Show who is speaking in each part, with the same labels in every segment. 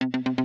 Speaker 1: ਪੰਜਾਬ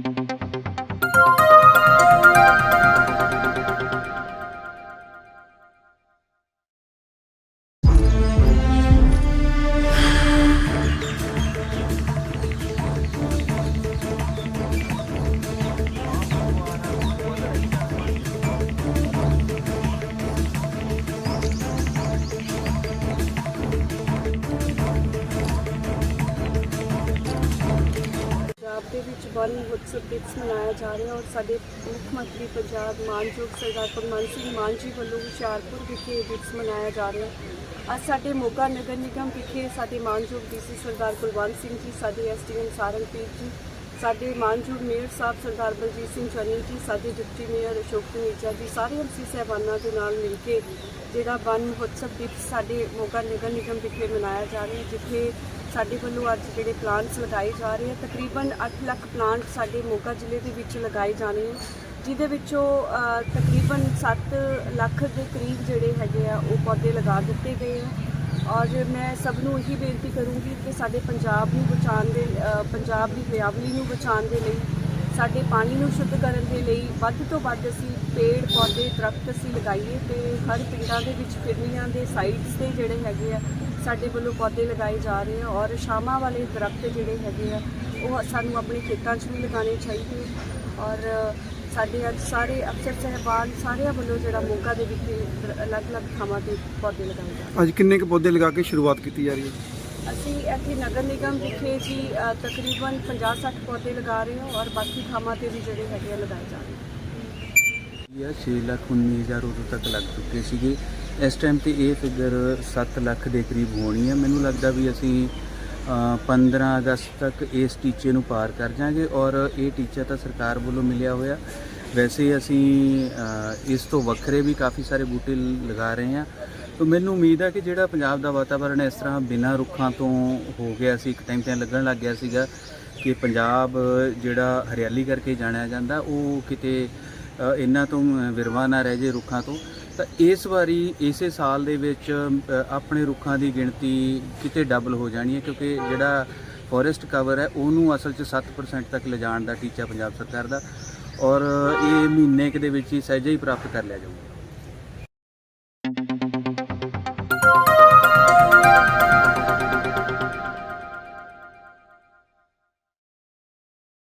Speaker 1: ਦੇ ਵਿੱਚ ਵਨ ਉਤਸਵ ਦਿਵਸ ਮਨਾਇਆ ਜਾ ਰਿਹਾ ਔਰ ਸਾਡੇ ਮੁੱਖ ਮੰਤਰੀ ਪੰਜਾਬ ਮਾਨਯੋਗ ਸਰਦਾਰ ਭਗਵੰਤ ਸਿੰਘ ਮਾਨ ਜੀ ਵੱਲੋਂ ਹੁਸ਼ਿਆਰਪੁਰ ਵਿਖੇ ਇਹ ਦਿਵਸ ਮਨਾਇਆ ਜਾ ਰਿਹਾ ਅੱਜ ਸਾਡੇ ਮੋਗਾ ਨਗਰ ਨਿਗਮ ਵਿਖੇ ਸਾਡੇ ਮਾਨਯੋਗ ਡੀਸੀ ਸਰਦਾਰ ਕੁਲਵੰਤ ਸਿੰਘ ਜੀ, ਸਾਡੇ ਐਸਡੀਐਮ ਸਾਰੰਗਪ੍ਰੀਤ ਜੀ, ਸਾਡੇ ਮਾਨਯੋਗ ਮੇਅਰ ਸਾਹਿਬ ਸਰਦਾਰ ਬਲਜੀਤ ਸਿੰਘ ਚੰਨੀ ਜੀ, ਸਾਡੇ ਡਿਪਟੀ ਮੇਅਰ ਅਸ਼ੋਕ ਕੁਨੀਜਾ ਜੀ, ਸਾਰੇ ਐਮਸੀ ਸਹਿਬਾਨਾਂ ਦੇ ਨਾਲ ਮਿਲ ਕੇ ਜਿਹੜਾ ਵਨ ਉਤਸਵ ਦਿਵਸ ਸਾਡੇ ਮੋਗਾ ਨਗਰ ਨਿਗਮ ਵਿਖੇ ਮਨਾਇਆ ਜਾ ਰਿਹਾ ਜਿੱਥੇ ਸਾਡੇ ਵੱਲੋਂ ਅੱਜ ਜਿਹੜੇ ਪਲਾਂਟਸ ਲਗਾਏ ਜਾ ਰਹੇ ਆ, ਤਕਰੀਬਨ 8 ਲੱਖ ਪਲਾਂਟ ਸਾਡੇ ਮੋਗਾ ਜ਼ਿਲ੍ਹੇ ਦੇ ਵਿੱਚ ਲਗਾਏ ਜਾਣੇ ਆ, ਜਿਹਦੇ ਵਿੱਚੋਂ ਤਕਰੀਬਨ 7 ਲੱਖ ਦੇ ਕਰੀਬ ਜਿਹੜੇ ਹੈਗੇ ਆ, ਉਹ ਪੌਦੇ ਲਗਾ ਦਿੱਤੇ ਗਏ ਆ। ਔਰ ਮੈਂ ਸਭ ਨੂੰ ਇਹੀ ਬੇਨਤੀ ਕਰੂੰਗੀ ਕਿ ਸਾਡੇ ਪੰਜਾਬ ਨੂੰ ਬਚਾਉਣ ਦੇ ਪੰਜਾਬ ਦੀ ਹਰਿਆਵਲੀ ਨੂੰ ਬਚਾਉਣ ਦੇ ਲਈ, ਸਾਡੇ ਪਾਣੀ ਨੂੰ ਸ਼ੁੱਧ ਕਰਨ ਦੇ ਲਈ ਵੱਧ ਤੋਂ ਵੱਧ ਅਸੀਂ ਪੇੜ, ਪੌਦੇ, ਦਰਖਤ ਅਸੀਂ ਲਗਾਈਏ ਤੇ ਹਰ ਪਿੰਡਾਂ ਦੇ ਵਿੱਚ ਫਿਰਨੀਆਂ ਦੇ ਸਾਈਡਸ ਤੇ ਜਿਹੜੇ ਹੈਗੇ ਆ ਸਾਡੇ ਵੱਲੋਂ ਪੌਦੇ ਲਗਾਏ ਜਾ ਰਹੇ ਆ ਔਰ ਸ਼ਾਮਾਂ ਵਾਲੇ ਦਰਖਤ ਜਿਹੜੇ ਹੈਗੇ ਆ ਉਹ ਸਾਨੂੰ ਆਪਣੇ ਖੇਤਾਂ 'ਚ ਵੀ ਲਗਾਉਣੇ ਚਾਹੀਦੇ ਔਰ ਸਾਡੇ ਅੱਜ ਸਾਰੇ ਅਫਸਰ ਸਹਿਬਾਨ ਸਾਰਿਆਂ ਵੱਲੋਂ ਜਿਹੜਾ ਮੋਗਾ ਦੇ ਵਿੱਚ ਅਲੱਗ-ਅਲੱਗ ਥਾਵਾਂ ਤੇ ਪੌਦੇ ਲਗਾਏ ਜਾ ਰਹੇ
Speaker 2: ਅੱਜ ਕਿੰਨੇ ਕੁ ਪੌਦੇ ਲਗਾ ਕੇ ਸ਼ੁਰੂਆਤ ਕੀਤੀ ਜਾ ਰਹੀ ਹੈ?
Speaker 1: ਅਸੀਂ ਇੱਥੇ ਨਗਰ ਨਿਗਮ ਵਿਖੇ ਜੀ ਤਕਰੀਬਨ 50-60 ਪੌਦੇ ਲਗਾ ਰਹੇ ਹਾਂ ਔਰ ਬਾਕੀ ਥਾਵਾਂ ਤੇ ਵੀ ਜਿਹੜੇ ਹੈਗੇ ਆ ਲਗਾਏ ਜਾ ਰਹੇ
Speaker 3: ਇਹ 6 ਲੱਖ 19 ਹਜ਼ਾਰ ਉਦੋਂ ਤੱਕ ਲੱਗ ਚੁੱਕੇ ਸੀਗੇ। ਇਸ ਟਾਈਮ ਤੇ ਇਹ ਫਿਗਰ 7 ਲੱਖ ਦੇ ਕਰੀਬ ਹੋਣੀ ਹੈ ਮੈਨੂੰ ਲੱਗਦਾ ਵੀ ਅਸੀਂ ਅ, 15 ਅਗਸਤ ਤੱਕ ਇਸ ਟੀਚੇ ਨੂੰ ਪਾਰ ਕਰ ਜਾਾਂਗੇ ਔਰ ਇਹ ਟੀਚਾ ਤਾਂ ਸਰਕਾਰ ਵੱਲੋਂ ਮਿਲਿਆ ਹੋਇਆ। ਵੈਸੇ ਅਸੀਂ ਇਸ ਤੋਂ ਵੱਖਰੇ ਵੀ ਕਾਫੀ ਸਾਰੇ ਬੂਟੇ ਲਗਾ ਰਹੇ ਹਾਂ। ਤਾਂ ਮੈਨੂੰ ਉਮੀਦ ਹੈ ਕਿ ਜਿਹੜਾ ਪੰਜਾਬ ਦਾ ਵਾਤਾਵਰਣ ਇਸ ਤਰ੍ਹਾਂ ਬਿਨਾਂ ਰੁੱਖਾਂ ਤੋਂ ਹੋ ਗਿਆ ਸੀ ਇੱਕ ਟਾਈਮ ਤੇ ਲੱਗਣ ਲੱਗ ਗਿਆ ਸੀਗਾ ਕਿ ਪੰਜਾਬ ਜਿਹੜਾ ਹਰਿਆਲੀ ਕਰਕੇ ਜਾਣਿਆ ਜਾਂਦਾ ਉਹ ਕਿਤੇ ਇਹਨਾਂ ਤੋਂ ਵਿਰਵਾ ਨਾ ਰਹਿ ਜੇ ਰੁੱਖਾਂ ਤੋਂ। ਤਾਂ ਇਸ ਵਾਰੀ, ਇਸੇ ਸਾਲ ਦੇ ਵਿੱਚ ਆਪਣੇ ਰੁੱਖਾਂ ਦੀ ਗਿਣਤੀ ਕਿਤੇ ਡਬਲ ਹੋ ਜਾਣੀ ਹੈ, ਕਿਉਂਕਿ ਜਿਹੜਾ ਫੋਰੈਸਟ ਕਵਰ ਹੈ, ਉਹਨੂੰ ਅਸਲ 'ਚ 7% ਤੱਕ ਲਿਜਾਣ ਦਾ ਟੀਚਾ ਪੰਜਾਬ ਸਰਕਾਰ ਦਾ। ਔਰ ਇਹ ਮਹੀਨੇ ਕੁ ਦੇ ਵਿੱਚ ਹੀ ਸਹਿਜੇ ਹੀ ਪ੍ਰਾਪਤ ਕਰ ਲਿਆ ਜਾਊਗਾ।